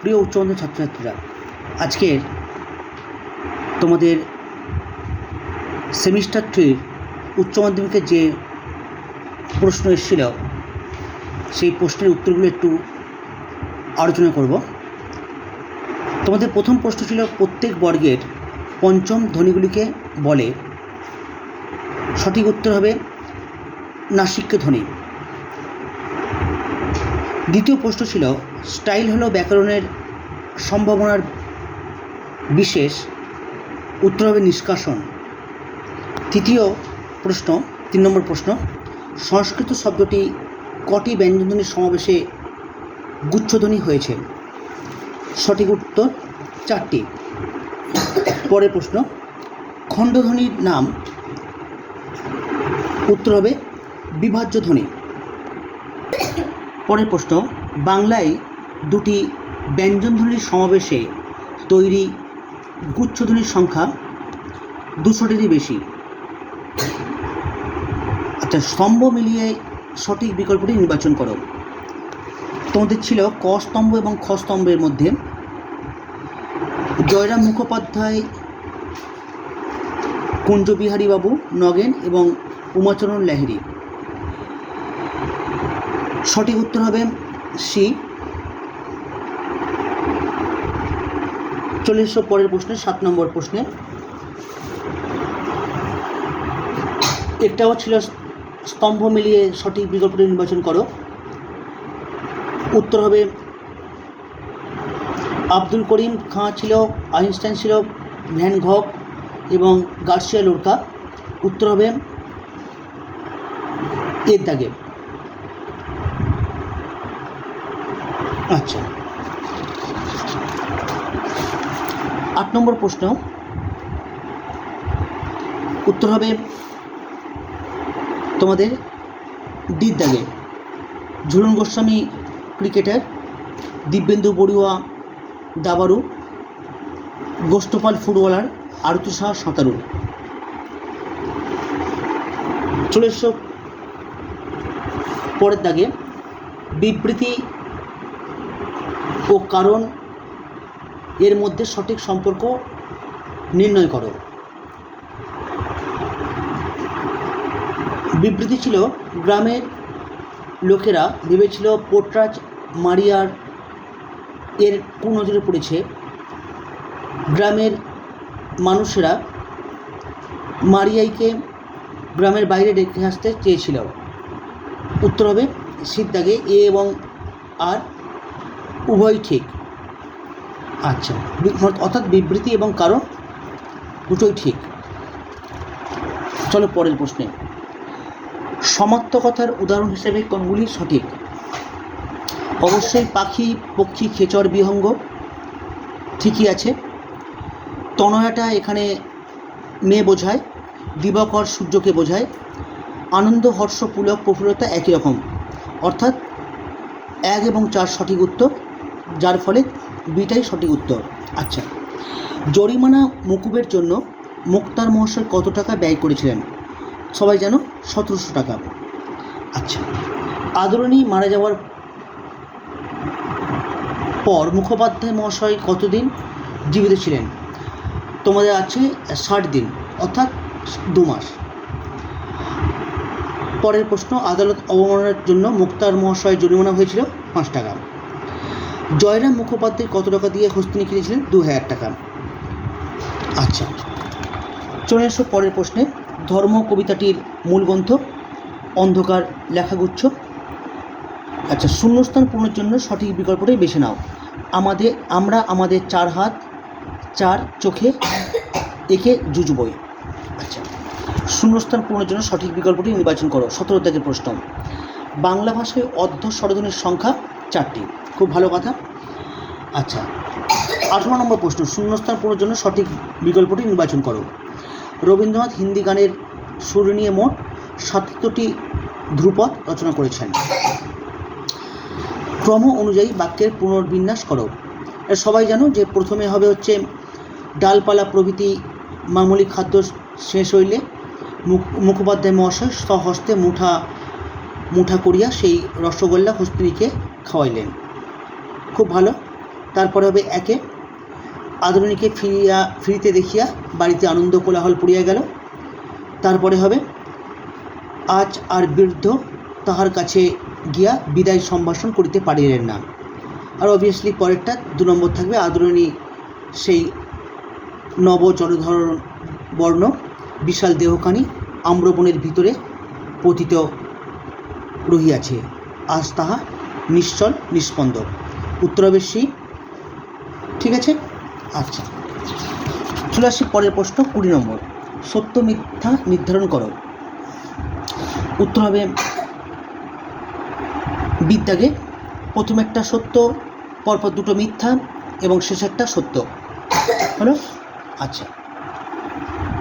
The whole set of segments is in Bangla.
প্রিয় উচ্চ মাধ্যমিক ছাত্রছাত্রীরা আজকের তোমাদের সেমিস্টার থ্রির উচ্চ মাধ্যমিকের যে প্রশ্ন এসেছিল, সেই প্রশ্নের উত্তরগুলো একটু আলোচনা করব। তোমাদের প্রথম প্রশ্ন ছিল, প্রত্যেক বর্গের পঞ্চম ধ্বনিগুলিকে বলে। সঠিক উত্তর হবে নাসিক্য ধ্বনি দ্বিতীয় প্রশ্ন ছিল স্টাইল হলো ব্যাকরণের সম্ভাবনার বিশেষ উত্তর হবে নিষ্কাশন। তৃতীয় প্রশ্ন, তিন নম্বর প্রশ্ন, সংস্কৃত শব্দটি কটি ব্যঞ্জনধ্বনির সমাবেশে গুচ্ছধ্বনি হয়েছে? সঠিক উত্তর চারটি। পরের প্রশ্ন, খণ্ডধ্বনির নাম উত্তর হবে বিভাজ্য ধ্বনি পরের প্রশ্ন, বাংলায় দুটি ব্যঞ্জনধ্বনির সমাবেশে তৈরি গুচ্ছধ্বনির সংখ্যা দুশোটিরই বেশি। আচ্ছা স্তম্ভ মিলিয়ে সঠিক বিকল্পটি নির্বাচন করো। তোমাদের ছিল ক স্তম্ভ এবং খ স্তম্ভের মধ্যে। জয়রাম মুখোপাধ্যায়, কুঞ্জবিহারী বাবু, নগেন এবং উমাচরণ লাহিড়ী। সঠিক উত্তর হবে সি চলে এসো পরের প্রশ্নে, সাত নম্বর প্রশ্নে। একটাও ছিল স্তম্ভ মিলিয়ে সঠিক বিকল্পটি নির্বাচন করো। উত্তর হবে, আব্দুল করিম, খাঁ ছিল, আইনস্টাইন ছিল, ভ্যান ঘক এবং গার্সিয়া লোরকা। উত্তর হবে, এর দাগে। আচ্ছা। আট নম্বর প্রশ্ন। উত্তর হবে তোমাদের ডির দাগে ঝুলন গোস্বামী ক্রিকেটার দিব্যেন্দু বড়ুয়া দাবারু গোষ্ঠপাল ফুটবলার আরতু শাহ সাঁতারু। চলে পরের দাগে। বিবৃতি ও কারণ এর মধ্যে সঠিক সম্পর্ক নির্ণয় করো। বিবৃতি ছিল, গ্রামের লোকেরা ভেবেছিল পোটরাজ মারিয়ার এর কুনজরে পড়েছে। গ্রামের মানুষেরা মারিয়াইকে গ্রামের বাইরে রেখে আসতে চেয়েছিল। উত্তর হবে, সিদ্ধাগে, এ এবং আর উভয় ঠিক। আচ্ছা অর্থাৎ বিবৃতি এবং কারণ দুটোই ঠিক। চলো পরের প্রশ্নে। সমার্থকতার উদাহরণ হিসেবে কোনগুলি সঠিক? অবশ্যই পাখি, পক্ষী, খেচর, বিহঙ্গ ঠিকই আছে। তনয়াটা এখানে মেয়ে বোঝায়, দিবাকর সূর্যকে বোঝায়। আনন্দ, হর্ষ, পুলক, প্রফুল্লতা একই রকম। অর্থাৎ এক এবং চার সঠিক উত্তর, যার ফলে বিটাই সঠিক উত্তর। আচ্ছা জরিমানা মকুবের জন্য মুক্তার মহাশয় কত টাকা ব্যয় করেছিলেন? সবাই জানো, সতেরোশো টাকা। আচ্ছা আদরণী মারা যাওয়ার পর মুখোপাধ্যায় মহাশয় কতদিন জীবিত ছিলেন? তোমাদের আছে ষাট দিন, অর্থাৎ দু মাস। পরের প্রশ্ন, আদালত অবমাননার জন্য মুক্তার মহাশয় জরিমানা হয়েছিল পাঁচ টাকা। জয়রাম মুখোপাধ্যায় কত টাকা দিয়ে হস্তিনী কিনেছিলেন? দু হাজার টাকা। আচ্ছা চলে এসো পরের প্রশ্নে। ধর্ম কবিতাটির মূল গ্রন্থ, অন্ধকার লেখাগুচ্ছ। আচ্ছা শূন্যস্থান পূরণের জন্য সঠিক বিকল্পটাই বেছে নাও। আমাদের, আমরা আমাদের চার হাত, চার চোখে, একে জুজুবই আচ্ছা শূন্যস্থান পূরণের জন্য সঠিক বিকল্পটি নির্বাচন করো। সতেরো থেকে প্রশ্ন। বাংলা ভাষায় অর্ধ স্বরধ্বনির সংখ্যা চারটি। খুব ভালো কথা। আচ্ছা আঠারো নম্বর প্রশ্ন, শূন্যস্থান পূরণের জন্য সঠিক বিকল্পটি নির্বাচন করো। রবীন্দ্রনাথ হিন্দি গানের সুর নিয়ে মোট সাতাত্তরটি ধ্রুপদ রচনা করেছেন। ক্রম অনুযায়ী বাক্যের পুনর্বিন্যাস করো। সবাই জানো যে প্রথমে হবে হচ্ছে ডালপালা প্রভৃতি মামুলি খাদ্য শেষ হইলে মুখ- মুখোপাধ্যায় মহাশয় স্বহস্তে মুঠা মুঠা করিয়া সেই রসগোল্লা হস্তিনীকে খাওয়াইলেন। খুব ভালো। তারপরে হবে একে। আদরণীকে ফিরিয়া, ফিরিতে দেখিয়া বাড়িতে আনন্দ কোলাহল পড়িয়া গেল। তারপরে হবে, আজ আর বৃদ্ধ তাহার কাছে গিয়া বিদায় সম্ভাষণ করিতে পারিলেন না। আর অবভিয়াসলি পরেরটা দু নম্বর থাকবে, আদরণী সেই নব জলধর বর্ণ, বিশাল দেহখানি আম্রবনের ভিতরে পতিত রহিয়াছে। আজ তাহা নিশ্চল নিস্পন্দ উত্তরাবেশী ঠিক আছে? আচ্ছা। চলে আসি পরের প্রশ্ন, কুড়ি নম্বর। সত্য মিথ্যা নির্ধারণ করো। উত্তর হবে বিদ্যাকে। প্রথম একটা সত্য, পরপর দুটো মিথ্যা এবং শেষ একটা সত্য। হলো? আচ্ছা।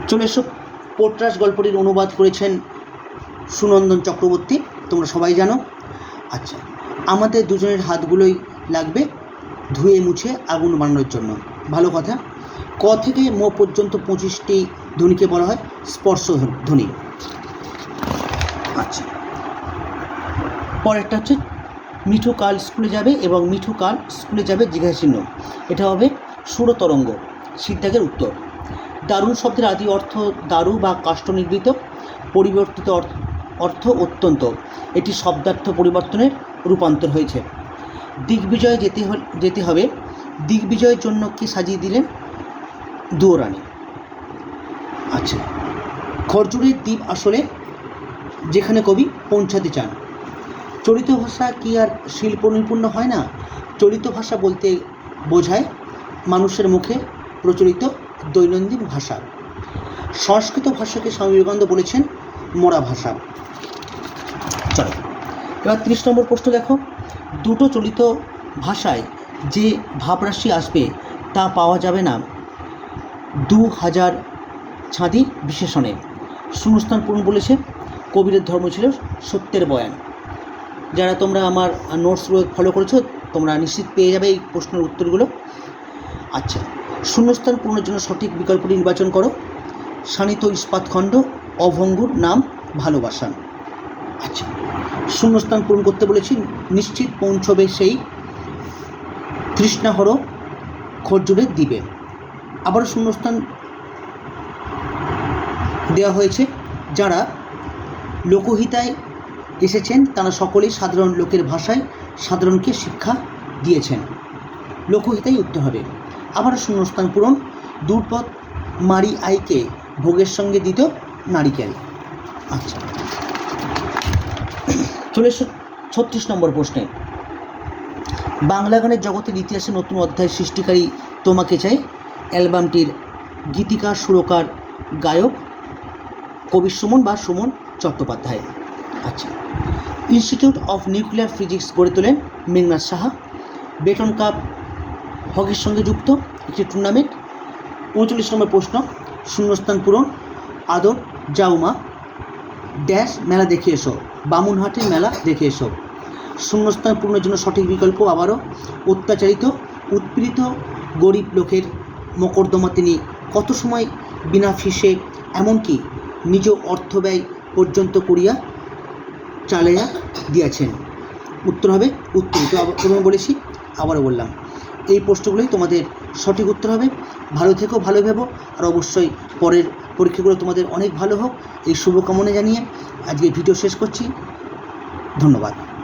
চলে এসো। পোট্রাস গল্পটির অনুবাদ করেছেন সুনন্দন চক্রবর্তী। তোমরা সবাই জানো। আচ্ছা। আমাদের দুজনের হাতগুলোই লাগবে ধুয়ে মুছে আগুন বানানোর জন্য। ভালো কথা। ক থেকে ম পর্যন্ত পঁচিশটি ধ্বনিকে বলা হয় স্পর্শ ধ্বনি। আচ্ছা। পরেরটা হচ্ছে, মিঠু কাল স্কুলে যাবে এবং মিঠু কাল স্কুলে যাবে জিজ্ঞাসা চিহ্ন এটা হবে সুরতরঙ্গ, সিদ্ধাগের উত্তর। দারুণ শব্দের আদি অর্থ দারু বা কাষ্ঠ নির্মিত, পরিবর্তিত অর্থ অর্থ অত্যন্ত। এটি শব্দার্থ পরিবর্তনের রূপান্তর হয়েছে। দিগ্বিজয়ে যেতে যেতে হবে। দিগ্বিজয়ের জন্য কি সাজিয়ে দিলেন? দুয়োরানি। আচ্ছা। খরচুরের দ্বীপ আসলে যেখানে কবি পৌঁছাতে চান। চলিত ভাষা কি আর শিল্প নৈপুণ্য হয় না? চলিত ভাষা বলতে বোঝায় মানুষের মুখে প্রচলিত দৈনন্দিন ভাষা। সংস্কৃত ভাষাকে স্বামী বিবেকানন্দ বলেছেন মরা ভাষা। এবার তিরিশ নম্বর প্রশ্ন দেখো। দুটো চলিত ভাষায় যে ভাবরাশি আসবে তা পাওয়া যাবে না। দু হাজার ছাঁদি বিশেষণে। শূন্যস্থান পূরণ বলেছে। কবিরের ধর্ম ছিল সত্যের বয়ান। যারা তোমরা আমার নোটসগুলো ফলো করেছ, তোমরা নিশ্চিত পেয়ে যাবে এই প্রশ্নের উত্তরগুলো। আচ্ছা শূন্যস্থান পূরণের জন্য সঠিক বিকল্পটি নির্বাচন করো। শানিত ইস্পাতখণ্ড অভঙ্গুর নাম, ভালোবাসা। আচ্ছা শূন্যস্থান পূরণ করতে বলেছি, নিশ্চিত পৌঁছবে সেই তৃষ্ণাহর খরজুরের দ্বীপে। আবারও শূন্যস্থান দেওয়া হয়েছে। যারা লোকহিতায় এসেছেন, তারা সকলেই সাধারণ লোকের ভাষায় সাধারণকে শিক্ষা দিয়েছেন। লোকহিতাই উত্তর হবে। আবারও শূন্যস্থান পূরণ, দূরপথ মারি আইকে ভোগের সঙ্গে দিত নারিকেল। আচ্ছা। চলে ছত্রিশ নম্বর প্রশ্নে। বাংলা গানের জগতের ইতিহাসে নতুন অধ্যায় সৃষ্টিকারী তোমাকে চাই। অ্যালবামটির গীতিকার সুরকার, গায়ক কবি সুমন বা সুমন চট্টোপাধ্যায়। আচ্ছা। ইনস্টিটিউট অফ নিউক্লিয়ার ফিজিক্স গড়ে তোলেন মেঘনাথ সাহা। বেটন কাপ হকির সঙ্গে যুক্ত একটি টুর্নামেন্ট উনচল্লিশ নম্বর প্রশ্ন, শূন্যস্থান পূরণ আদর জাউমা ড্যাশ মেলা দেখে এসো, বামুনহাটে মেলা দেখে এসো। শূন্যস্থান পূর্ণের জন্য সঠিক বিকল্প আবারও অত্যাচারিত, উৎপীড়িত গরিব লোকের মকদ্দমা তিনি কত সময় বিনা ফিসে এমনকি নিজ অর্থ ব্যয় পর্যন্ত করিয়া চালাইয়া দিয়াছেন। উত্তর হবে উত্তরিত প্রথমে বলেছি, আবারও বললাম, এই প্রশ্নগুলোই তোমাদের সঠিক উত্তর হবে। ভালো থেকো ভালো ভেবো, আর অবশ্যই পরের পরীক্ষাগুলো তোমাদের অনেক ভালো হোক। এই শুভকামনা জানিয়ে আজকে ভিডিও শেষ করছি। ধন্যবাদ।